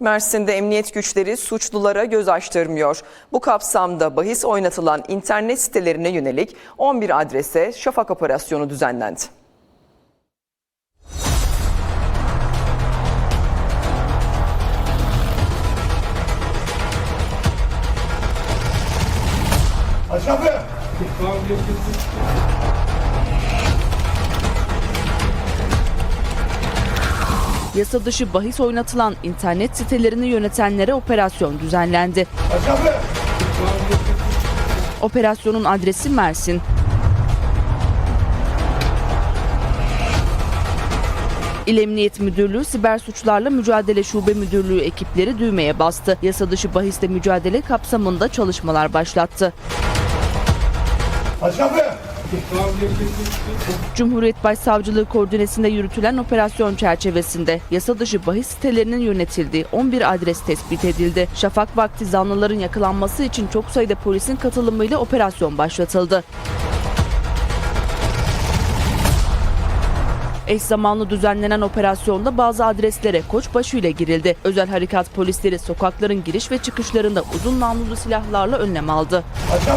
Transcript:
Mersin'de emniyet güçleri suçlulara göz açtırmıyor. Bu kapsamda bahis oynatılan internet sitelerine yönelik 11 adrese şafak operasyonu düzenlendi. Aşağı Yasa dışı bahis oynatılan internet sitelerini yönetenlere operasyon düzenlendi. Operasyonun adresi Mersin. İl Emniyet Müdürlüğü Siber Suçlarla Mücadele Şube Müdürlüğü ekipleri düğmeye bastı. Yasa dışı bahisle mücadele kapsamında çalışmalar başlattı. Aşağı Cumhuriyet Başsavcılığı koordinesinde yürütülen operasyon çerçevesinde yasa dışı bahis sitelerinin yönetildiği 11 adres tespit edildi. Şafak vakti zanlıların yakalanması için çok sayıda polisin katılımıyla operasyon başlatıldı. Eş zamanlı düzenlenen operasyonda bazı adreslere koçbaşı ile girildi. Özel harekat polisleri sokakların giriş ve çıkışlarında uzun namlulu silahlarla önlem aldı. Aşağı